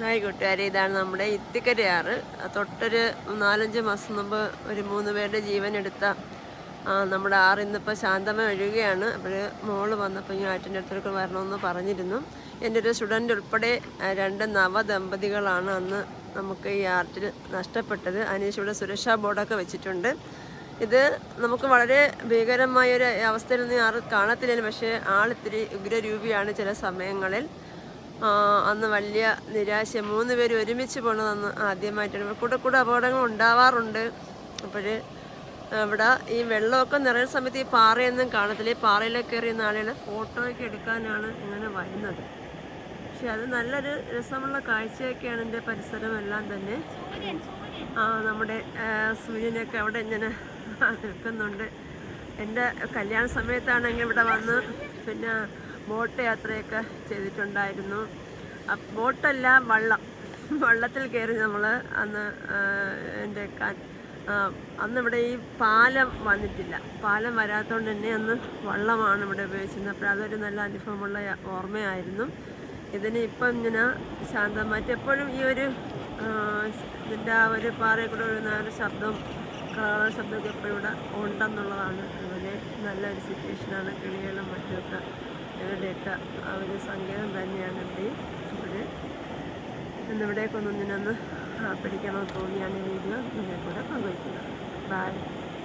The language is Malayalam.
ഹായ് കൂട്ടുകാരെ ഇതാണ് നമ്മുടെ ഇത്തിക്കരയാറ്. തൊട്ടൊരു നാലഞ്ച് മാസം മുമ്പ് ഒരു മൂന്ന് പേരുടെ ജീവൻ എടുത്ത നമ്മുടെ ആറ് ഇന്നിപ്പോൾ ശാന്തമായി ഒഴുകുകയാണ്. അപ്പോൾ മോൾ വന്നപ്പോൾ ഞാൻ ആറ്റിന്റെ അടുത്തേക്ക് വരണമെന്ന് പറഞ്ഞിരുന്നു. എന്റെ ഒരു സ്റ്റുഡന്റ് ഉൾപ്പെടെ രണ്ട് നവദമ്പതികളാണ് അന്ന് നമുക്ക് ഈ ആർട്ടിൽ നഷ്ടപ്പെട്ടത്. അതിനുശേഷം സുരക്ഷാ ബോർഡൊക്കെ വെച്ചിട്ടുണ്ട്. ഇത് നമുക്ക് വളരെ ഭീകരമായ ഒരു നിന്ന് ആറ് കാണത്തില്ല പക്ഷേ ആളിത്തിരി ഉഗ്രരൂപിയാണ് ചില സമയങ്ങളിൽ. അന്ന് വലിയ നിരാശ. മൂന്ന് പേര് ഒരുമിച്ച് പോണതന്ന് ആദ്യമായിട്ടാണ്. കൂടെ കൂടെ അപകടങ്ങൾ ഉണ്ടാവാറുണ്ട്. അപ്പോൾ അവിടെ ഈ വെള്ളമൊക്കെ നിറയുന്ന സമയത്ത് ഈ പാറയൊന്നും കാണത്തില്ല. ഈ പാറയിലൊക്കെ എറിയുന്ന ആളുകളെ ഫോട്ടോയൊക്കെ എടുക്കാനാണ് ഇങ്ങനെ വരുന്നത്. പക്ഷെ അത് നല്ലൊരു രസമുള്ള കാഴ്ചയൊക്കെയാണ് എന്റെ പരിസരമെല്ലാം തന്നെ. നമ്മുടെ സൂര്യനൊക്കെ അവിടെ ഇങ്ങനെ നിൽക്കുന്നുണ്ട്. എന്റെ കല്യാണ സമയത്താണെങ്കിൽ ഇവിടെ വന്ന് പിന്നെ ബോട്ട് യാത്രയൊക്കെ ചെയ്തിട്ടുണ്ടായിരുന്നു. ബോട്ടല്ല വള്ളം. വള്ളത്തിൽ കയറി നമ്മൾ അന്ന് എന്റെ ക- അന്ന് ഇവിടെ ഈ പാലം വന്നിട്ടില്ല. പാലം വരാത്തതുകൊണ്ട് തന്നെ അന്ന് വള്ളമാണ് ഇവിടെ ഉപയോഗിച്ചിരുന്നത്. അപ്പോൾ അതൊരു നല്ല അനുഭവമുള്ള ഓർമ്മയായിരുന്നു. ഇതിന് ഇപ്പം ഇങ്ങനെ ശാന്തമായിട്ട് എപ്പോഴും ഈ ഒരു ഇതിന്റെ ആ ഒരു പാറയിൽ കൂടെ ആ ഒരു ശബ്ദം കളറ ശബ്ദമൊക്കെ എപ്പോഴും ഇവിടെ ഉണ്ടെന്നുള്ളതാണ്. അതുപോലെ നല്ലൊരു സിറ്റുവേഷനാണ് കിളികളും മറ്റുമൊക്കെ ഇവരുടെയൊക്കെ ആ ഒരു സങ്കേതം തന്നെയാണ് ഇവിടെ ഇവിടെ ഇന്നിവിടേക്കൊന്നും നിന്നൊന്ന് പഠിക്കണമെന്ന് തോന്നിയാണ് വീഡിയോ നിങ്ങൾ കൂടെ പങ്കുവയ്ക്കുന്നത് ബൈ